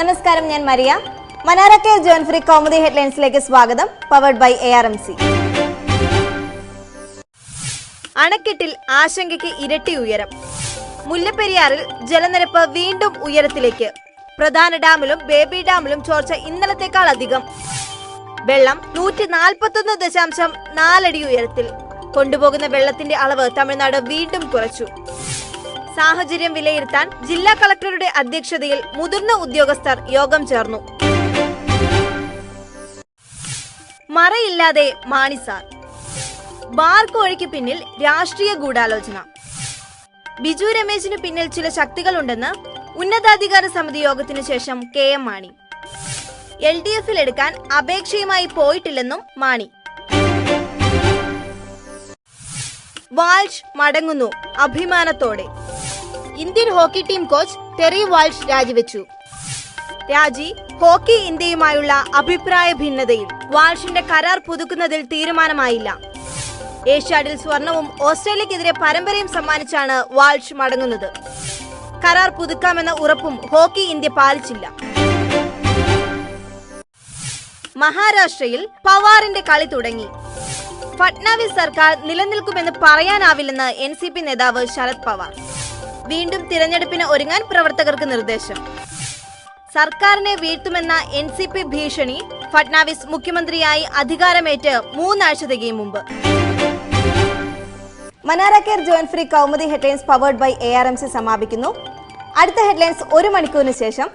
നമസ്കാരം ഞാൻ മരിയ. മനാര ജോൺ ഫ്രീ കോമഡി ഹെഡ്ലൈൻസിലേക്ക് സ്വാഗതം powered by A R M C അണക്കെട്ടിൽ ആശങ്കയ്ക്ക് ഇരട്ടി ഉയരം. മുല്ലപ്പെരിയാറിൽ ജലനിരപ്പ് വീണ്ടും ഉയരത്തിലേക്ക്. പ്രധാന ഡാമിലും ബേബി ഡാമിലും ചോർച്ച ഇന്നലത്തേക്കാൾ അധികം. വെള്ളം നൂറ്റി നാൽപ്പത്തൊന്ന് ദശാംശം നാലടി ഉയരത്തിൽ. കൊണ്ടുപോകുന്ന വെള്ളത്തിന്റെ അളവ് തമിഴ്നാട് വീണ്ടും കുറച്ചു. സാഹചര്യം വിലയിരുത്താൻ ജില്ലാ കളക്ടറുടെ അധ്യക്ഷതയിൽ മുതിർന്ന ഉദ്യോഗസ്ഥർ യോഗം ചേർന്നു. മറയില്ലാതെ മാണിസാർ. ബാർ കോഴയ്ക്ക് പിന്നിൽ രാഷ്ട്രീയ ഗൂഢാലോചന. ബിജു രമേശിന് പിന്നിൽ ചില ശക്തികളുണ്ടെന്ന് ഉന്നതാധികാര സമിതി യോഗത്തിനു ശേഷം K M Mani. L D എഫിൽ എടുക്കാൻ അപേക്ഷയുമായി പോയിട്ടില്ലെന്നും മാണി. വാൾഷ് മടങ്ങുന്നു അഭിമാനത്തോടെ. Indian hockey team coach Terry Walsh രാജിവെച്ചു. രാജി ഹോക്കി ഇന്ത്യയുമായുള്ള അഭിപ്രായ ഭിന്നതയിൽ വാൾഷിന്റെ കരാർ പുതുക്കുന്നതിൽ തീരുമാനമായില്ല. ഏഷ്യാഡിൽ സ്വർണവും ഓസ്ട്രേലിയക്കെതിരെ പരമ്പരയും സമ്മാനിച്ചാണ് വാൾഷ് മടങ്ങുന്നത്. കരാർ പുതുക്കാമെന്ന ഉറപ്പും ഹോക്കി ഇന്ത്യ പാലിച്ചില്ല. മഹാരാഷ്ട്രയിൽ പവാറിന്റെ കളി തുടങ്ങി. ഫട്നാവിസ് സർക്കാർ നിലനിൽക്കുമെന്ന് പറയാനാവില്ലെന്ന് എൻ നേതാവ് ശരത് പവാർ. വീണ്ടും തിരഞ്ഞെടുപ്പിന് ഒരുങ്ങാൻ പ്രവർത്തകർക്ക് നിർദ്ദേശം. സർക്കാരിനെ വീഴ്ത്തുമെന്ന എൻ സി പി ഭീഷണി ഫട്നാവിസ് മുഖ്യമന്ത്രിയായി അധികാരമേറ്റ് മൂന്നാഴ്ച തികയും മുമ്പ്. മനാര കെയർ ജോയിൻ ഫ്രീ Kaumudi headlines powered by A R M C സമാപിക്കുന്നു. അടുത്ത ഹെഡ്ലൈൻസ് ഒരു മണിക്കൂറിന് ശേഷം